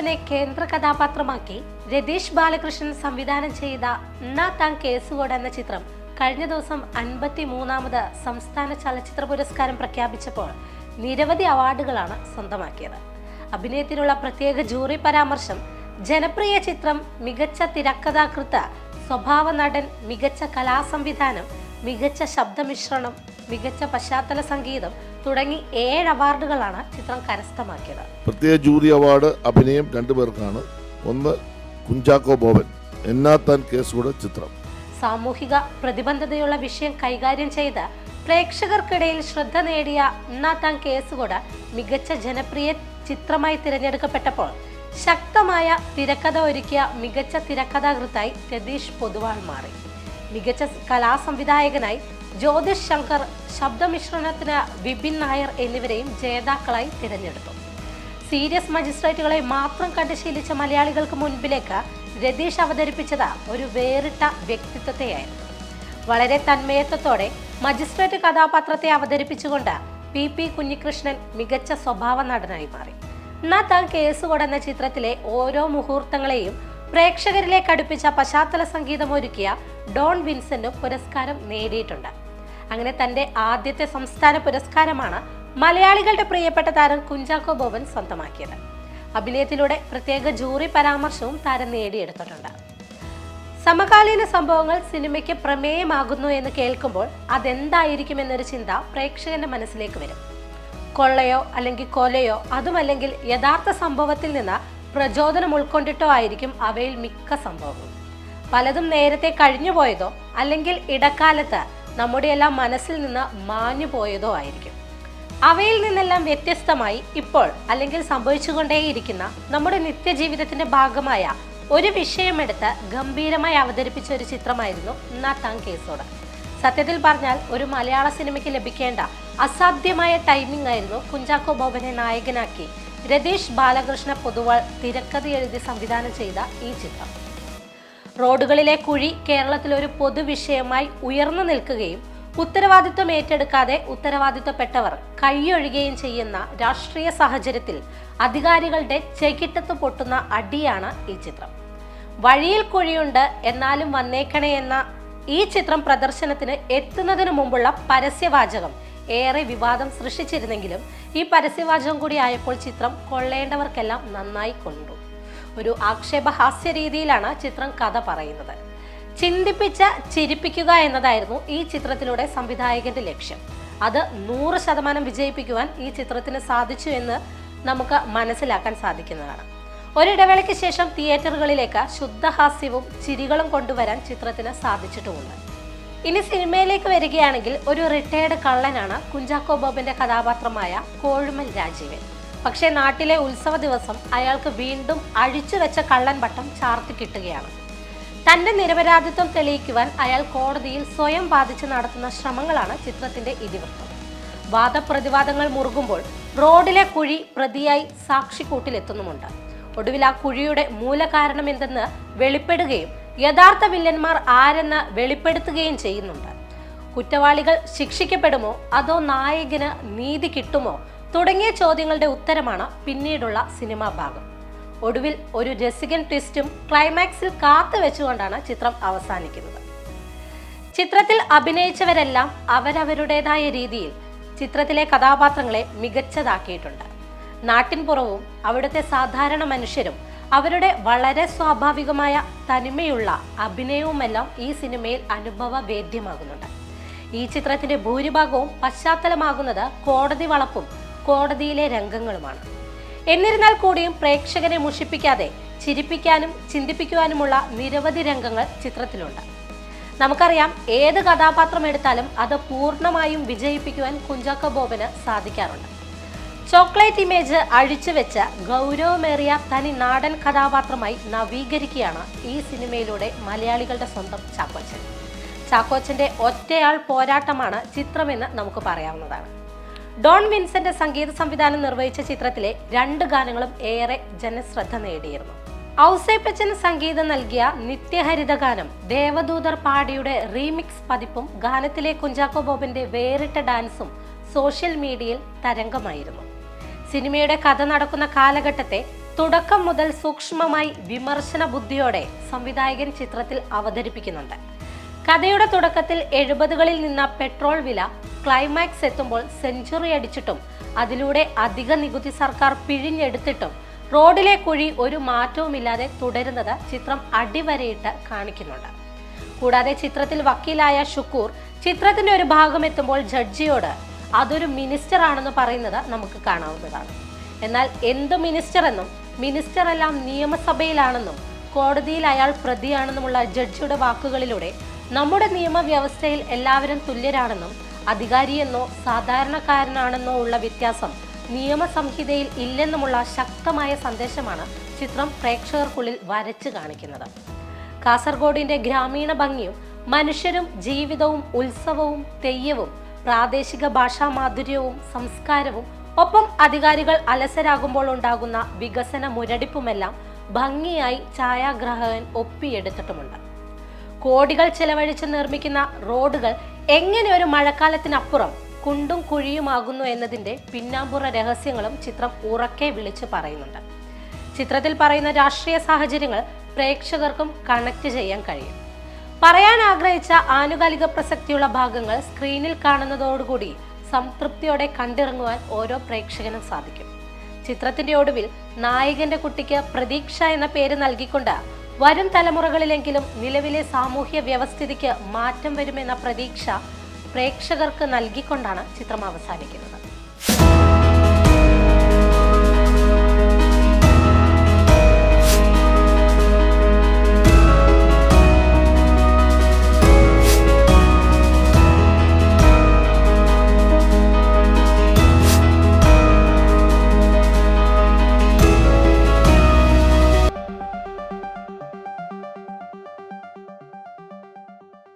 ബോബനെ കേന്ദ്ര കഥാപാത്രമാക്കി രതീഷ് ബാലകൃഷ്ണൻ സംവിധാനം ചെയ്ത നാ താൻ കേസുകോട് എന്ന ചിത്രം കഴിഞ്ഞ ദിവസം അൻപത്തി മൂന്നാമത് സംസ്ഥാന ചലച്ചിത്ര പുരസ്കാരം പ്രഖ്യാപിച്ചപ്പോൾ നിരവധി അവാർഡുകളാണ് സ്വന്തമാക്കിയത്. അഭിനയത്തിനുള്ള പ്രത്യേക ജൂറി പരാമർശം ജനപ്രിയ ചിത്രം മികച്ച തിരക്കഥാകൃത്ത് സ്വഭാവ നടൻ മികച്ച കലാസംവിധാനം മികച്ച ശബ്ദമിശ്രണം മികച്ച പശ്ചാത്തല സംഗീതം തുടങ്ങി ഏഴ് അവാർഡുകളാണ് ചിത്രം കരസ്ഥമാക്കിയത്. പ്രത്യേക ജൂറി അവാർഡ് അഭിനയം രണ്ടു പേർക്കാണ്. ഒന്ന് കുഞ്ചാക്കോ ബോബൻ എന്നാത്താൻ കേസുകൂടെ ചിത്രം. സാമൂഹിക പ്രതിബന്ധതയുള്ള വിഷയം കൈകാര്യം ചെയ്ത് പ്രേക്ഷകർക്കിടയിൽ ശ്രദ്ധ നേടിയ ഇന്നാത്താൻ കേസുകൂടെ മികച്ച ജനപ്രിയ ചിത്രമായി തിരഞ്ഞെടുക്കപ്പെട്ടപ്പോൾ ശക്തമായ തിരക്കഥ ഒരുക്കിയ മികച്ച തിരക്കഥാകൃത്തായി രതീഷ് പൊതുവാൾ മാറി. മികച്ച കലാ സംവിധായകനായി ജ്യോതിഷ് ശങ്കർ ശബ്ദമിശ്രണത്തിന് വിപിൻ നായർ എന്നിവരെയും ജേതാക്കളായി തിരഞ്ഞെടുത്തു. സീരിയസ് മജിസ്ട്രേറ്റുകളെ മാത്രം കണ്ട് ശീലിച്ച മലയാളികൾക്ക് മുൻപിലേക്ക് രതീഷ് അവതരിപ്പിച്ചത് ഒരു വേറിട്ട വ്യക്തിത്വത്തെയായിരുന്നു. വളരെ തന്മയത്വത്തോടെ മജിസ്ട്രേറ്റ് കഥാപാത്രത്തെ അവതരിപ്പിച്ചുകൊണ്ട് പി പി കുഞ്ഞികൃഷ്ണൻ മികച്ച സ്വഭാവ നടനായി മാറി. എന്നാ താൻ കേസുകൊട് എന്ന ചിത്രത്തിലെ ഓരോ മുഹൂർത്തങ്ങളെയും പ്രേക്ഷകരിലേക്ക് അടുപ്പിച്ച പശ്ചാത്തല സംഗീതം ഒരുക്കിയ ഡോൺ വിൻസെന്റും പുരസ്കാരം നേടിയിട്ടുണ്ട്. അങ്ങനെ തന്റെ ആദ്യത്തെ സംസ്ഥാന പുരസ്കാരമാണ് മലയാളികളുടെ പ്രിയപ്പെട്ട താരം കുഞ്ചാക്കോ ബോബൻ സ്വന്തമാക്കിയത്. അഭിനയത്തിലൂടെ പ്രത്യേക ജൂറി പരാമർശവും താരം നേടിയെടുത്തിട്ടുണ്ട്. സമകാലീന സംഭവങ്ങൾ സിനിമയ്ക്ക് പ്രമേയമാകുന്നു എന്ന് കേൾക്കുമ്പോൾ അതെന്തായിരിക്കും എന്നൊരു ചിന്ത പ്രേക്ഷകന്റെ മനസ്സിലേക്ക് വരും. കൊള്ളയോ അല്ലെങ്കിൽ കൊലയോ അതുമല്ലെങ്കിൽ യഥാർത്ഥ സംഭവത്തിൽ നിന്ന് പ്രചോദനം ഉൾക്കൊണ്ടിട്ടോ ആയിരിക്കും അവയിൽ മിക്ക സംഭവങ്ങളും. പലതും നേരത്തെ കഴിഞ്ഞു പോയതോ അല്ലെങ്കിൽ ഇടക്കാലത്ത് നമ്മുടെ എല്ലാം മനസ്സിൽ നിന്ന് മാഞ്ഞു പോയതോ ആയിരിക്കും. അവയിൽ നിന്നെല്ലാം വ്യത്യസ്തമായി ഇപ്പോൾ അല്ലെങ്കിൽ സംഭവിച്ചുകൊണ്ടേയിരിക്കുന്ന നമ്മുടെ നിത്യജീവിതത്തിന്റെ ഭാഗമായ ഒരു വിഷയമെടുത്ത് ഗംഭീരമായി അവതരിപ്പിച്ച ഒരു ചിത്രമായിരുന്നു നാത്താൻ കേസോട്. സത്യത്തിൽ പറഞ്ഞാൽ ഒരു മലയാള സിനിമയ്ക്ക് ലഭിക്കേണ്ട അസാധ്യമായ ടൈമിംഗ് ആയിരുന്നു കുഞ്ചാക്കോ ബോബനെ നായകനാക്കി രതീഷ് ബാലകൃഷ്ണ പൊതുവാൾ തിരക്കഥ എഴുതി സംവിധാനം ചെയ്ത ഈ ചിത്രം. റോഡുകളിലെ കുഴി കേരളത്തിൽ ഒരു പൊതുവിഷയമായി ഉയർന്നു നിൽക്കുകയും ഉത്തരവാദിത്വം ഏറ്റെടുക്കാതെ ഉത്തരവാദിത്വപ്പെട്ടവർ കൈയൊഴുകുകയും ചെയ്യുന്ന രാഷ്ട്രീയ സാഹചര്യത്തിൽ അധികാരികളുടെ ചെകിട്ടത്ത് പൊട്ടുന്ന അടിയാണ് ഈ ചിത്രം. വഴിയിൽ കുഴിയുണ്ട് എന്നാലും വന്നേക്കണേ എന്ന ഈ ചിത്രം പ്രദർശനത്തിന് എത്തുന്നതിനു മുമ്പുള്ള പരസ്യവാചകം ഏറെ വിവാദം സൃഷ്ടിച്ചിരുന്നെങ്കിലും ഈ പരസ്യവാചകം കൂടി ആയപ്പോൾ ചിത്രം കൊള്ളേണ്ടവർക്കെല്ലാം നന്നായി കൊണ്ടു. ഒരു ആക്ഷേപഹാസ്യ രീതിയിലാണ് ചിത്രം കഥ പറയുന്നത്. ചിന്തിപ്പിച്ച ചിരിപ്പിക്കുക എന്നതായിരുന്നു ഈ ചിത്രത്തിലൂടെ സംവിധായകന്റെ ലക്ഷ്യം. അത് നൂറ് ശതമാനം വിജയിപ്പിക്കുവാൻ ഈ ചിത്രത്തിന് സാധിച്ചു എന്ന് നമുക്ക് മനസ്സിലാക്കാൻ സാധിക്കുന്നതാണ്. ഒരിടവേളയ്ക്ക് ശേഷം തിയേറ്ററുകളിലേക്ക് ശുദ്ധഹാസ്യവും ചിരികളും കൊണ്ടുവരാൻ ചിത്രത്തിന് സാധിച്ചിട്ടുമുണ്ട്. ഇനി സിനിമയിലേക്ക് വരികയാണെങ്കിൽ ഒരു റിട്ടയർഡ് കള്ളനാണ് കുഞ്ചാക്കോ ബോബിന്റെ കഥാപാത്രമായ കോഴുമൽ രാജീവൻ. പക്ഷേ നാട്ടിലെ ഉത്സവ ദിവസം അയാൾക്ക് വീണ്ടും അഴിച്ചു വെച്ച കള്ളൻ പട്ടം ചാർത്തി കിട്ടുകയാണ്. തന്റെ നിരപരാധിത്വം തെളിയിക്കുവാൻ അയാൾ കോടതിയിൽ സ്വയം ബാധിച്ച് നടത്തുന്ന ശ്രമങ്ങളാണ് ചിത്രത്തിന്റെ ഇതിവൃത്തം. വാദപ്രതിവാദങ്ങൾ മുറുകുമ്പോൾ റോഡിലെ കുഴി പ്രതിയായി സാക്ഷിക്കൂട്ടിലെത്തുന്നുമുണ്ട്. ഒടുവിൽ ആ കുഴിയുടെ മൂലകാരണം എന്തെന്ന് വെളിപ്പെടുകയും യഥാർത്ഥ വില്ലന്മാർ ആരെന്ന് വെളിപ്പെടുത്തുകയും ചെയ്യുന്നുണ്ട്. കുറ്റവാളികൾ ശിക്ഷിക്കപ്പെടുമോ? അതോ നായകന് നീതി കിട്ടുമോ? തുടങ്ങിയ ചോദ്യങ്ങളുടെ ഉത്തരമാണ് പിന്നീടുള്ള സിനിമാ ഭാഗം. ഒടുവിൽ ഒരു രസികൻ ട്വിസ്റ്റും ക്ലൈമാക്സിൽ കാത്തു വെച്ചുകൊണ്ടാണ് ചിത്രം അവസാനിക്കുന്നത്. ചിത്രത്തിൽ അഭിനയിച്ചവരെല്ലാം അവരവരുടേതായ രീതിയിൽ ചിത്രത്തിലെ കഥാപാത്രങ്ങളെ മികച്ചതാക്കിയിട്ടുണ്ട്. നാട്ടിൻപുറവും അവിടുത്തെ സാധാരണ മനുഷ്യരും അവരുടെ വളരെ സ്വാഭാവികമായ തനിമയുള്ള അഭിനയവുമെല്ലാം ഈ സിനിമയിൽ അനുഭവവേദ്യമാകുന്നുണ്ട് ഈ ചിത്രത്തിന്റെ ഭൂരിഭാഗവും പശ്ചാത്തലമാകുന്നത് കോടതി വളപ്പും കോടതിയിലെ രംഗങ്ങളുമാണ്. എന്നിരുന്നാൽ കൂടിയും പ്രേക്ഷകരെ മുഷിപ്പിക്കാതെ ചിരിപ്പിക്കാനും ചിന്തിപ്പിക്കുവാനുമുള്ള നിരവധി രംഗങ്ങൾ ചിത്രത്തിലുണ്ട്. നമുക്കറിയാം ഏത് കഥാപാത്രം എടുത്താലും അത് പൂർണമായും വിജയിപ്പിക്കുവാൻ കുഞ്ചാക്കോ ബോബന് സാധിക്കാറുണ്ട്. ചോക്ലേറ്റ് ഇമേജ് അഴിച്ചു വെച്ച ഗൗരവമേറിയ തനി നാടൻ കഥാപാത്രമായി നവീകരിക്കുകയാണ് ഈ സിനിമയിലൂടെ മലയാളികളുടെ സ്വന്തം ചാക്കോച്ചൻ. ചാക്കോച്ചന്റെ ഒറ്റയാൾ പോരാട്ടമാണ് ചിത്രമെന്ന് നമുക്ക് പറയാവുന്നതാണ്. ഡോൺ വിൻസന്റെ സംഗീത സംവിധാനം നിർവഹിച്ച ചിത്രത്തിലെ രണ്ട് ഗാനങ്ങളും ഏറെ ജനശ്രദ്ധ നേടിയിരുന്നു. ഔസേപ്പച്ചൻ സംഗീതം നൽകിയ നിത്യഹരിത ഗാനം ദേവദൂതർ പാടിയുടെ റീമിക്സ് പതിപ്പും ഗാനത്തിലെ കുഞ്ചാക്കോ ബോബിന്റെ വേറിട്ട ഡാൻസും സോഷ്യൽ മീഡിയയിൽ തരംഗമായിരുന്നു. സിനിമയുടെ കഥ നടക്കുന്ന കാലഘട്ടത്തെ തുടക്കം മുതൽ സൂക്ഷ്മമായി വിമർശന ബുദ്ധിയോടെ സംവിധായകൻ ചിത്രത്തിൽ അവതരിപ്പിക്കുന്നുണ്ട്. കഥയുടെ തുടക്കത്തിൽ എഴുപതുകളിൽ നിന്ന പെട്രോൾ വില ക്ലൈമാക്സ് എത്തുമ്പോൾ സെഞ്ചുറി അടിച്ചിട്ടും അതിലൂടെ അധിക നികുതി സർക്കാർ പിഴിഞ്ഞെടുത്തിട്ടും റോഡിലെ കുഴി ഒരു മാറ്റവുമില്ലാതെ തുടരുന്നത് ചിത്രം അടിവരയിട്ട് കാണിക്കുന്നുണ്ട്. കൂടാതെ ചിത്രത്തിൽ വക്കീലായ ഷുക്കൂർ ചിത്രത്തിന്റെ ഒരു ഭാഗം എത്തുമ്പോൾ ജഡ്ജിയോട് അതൊരു മിനിസ്റ്റർ ആണെന്ന് പറയുന്നത് നമുക്ക് കാണാവുന്നതാണ്. എന്നാൽ എന്ത് മിനിസ്റ്റർ എന്നും മിനിസ്റ്റർ എല്ലാം നിയമസഭയിലാണെന്നും കോടതിയിൽ അയാൾ പ്രതിയാണെന്നുമുള്ള ജഡ്ജിയുടെ വാക്കുകളിലൂടെ നമ്മുടെ നിയമവ്യവസ്ഥയിൽ എല്ലാവരും തുല്യരാണെന്നും അധികാരിയെന്നോ സാധാരണക്കാരനാണെന്നോ ഉള്ള വ്യത്യാസം നിയമസംഹിതയിൽ ഇല്ലെന്നുമുള്ള ശക്തമായ സന്ദേശമാണ് ചിത്രം പ്രേക്ഷകർക്കുള്ളിൽ വരച്ചു കാണിക്കുന്നത്. കാസർഗോഡിന്റെ ഗ്രാമീണ ഭംഗിയും മനുഷ്യരും ജീവിതവും ഉത്സവവും തെയ്യവും പ്രാദേശിക ഭാഷാ മാധുര്യവും സംസ്കാരവും ഒപ്പം അധികാരികൾ അലസരാകുമ്പോൾ ഉണ്ടാകുന്ന വികസന മുരടിപ്പുമെല്ലാം ഭംഗിയായി ഛായാഗ്രാഹകൻ ഒപ്പിയെടുത്തിട്ടുമുണ്ട്. കോടികൾ ചെലവഴിച്ച് നിർമ്മിക്കുന്ന റോഡുകൾ എങ്ങനെ ഒരു മഴക്കാലത്തിനപ്പുറം കുണ്ടും കുഴിയുമാകുന്നു എന്നതിന്റെ പിന്നാമ്പുറ രഹസ്യങ്ങളും ചിത്രം ഉറക്കെ വിളിച്ച് പറയുന്നുണ്ട്. ചിത്രത്തിൽ പറയുന്ന രാഷ്ട്രീയ സാഹചര്യങ്ങൾ പ്രേക്ഷകർക്കും കണക്ട് ചെയ്യാൻ കഴിയും. പറയാൻ ആഗ്രഹിച്ച ആനുകാലിക പ്രസക്തിയുള്ള ഭാഗങ്ങൾ സ്ക്രീനിൽ കാണുന്നതോടുകൂടി സംതൃപ്തിയോടെ കണ്ടിറങ്ങുവാൻ ഓരോ പ്രേക്ഷകനും സാധിക്കും. ചിത്രത്തിന്റെ ഒടുവിൽ നായകന്റെ കുട്ടിക്ക് പ്രതീക്ഷ എന്ന പേര് നൽകിക്കൊണ്ട് വരും തലമുറകളിലെങ്കിലും നിലവിലെ സാമൂഹ്യ വ്യവസ്ഥിതിക്ക് മാറ്റം വരുമെന്ന പ്രതീക്ഷ പ്രേക്ഷകർക്ക് നൽകിക്കൊണ്ടാണ് ചിത്രം അവസാനിക്കുന്നത്.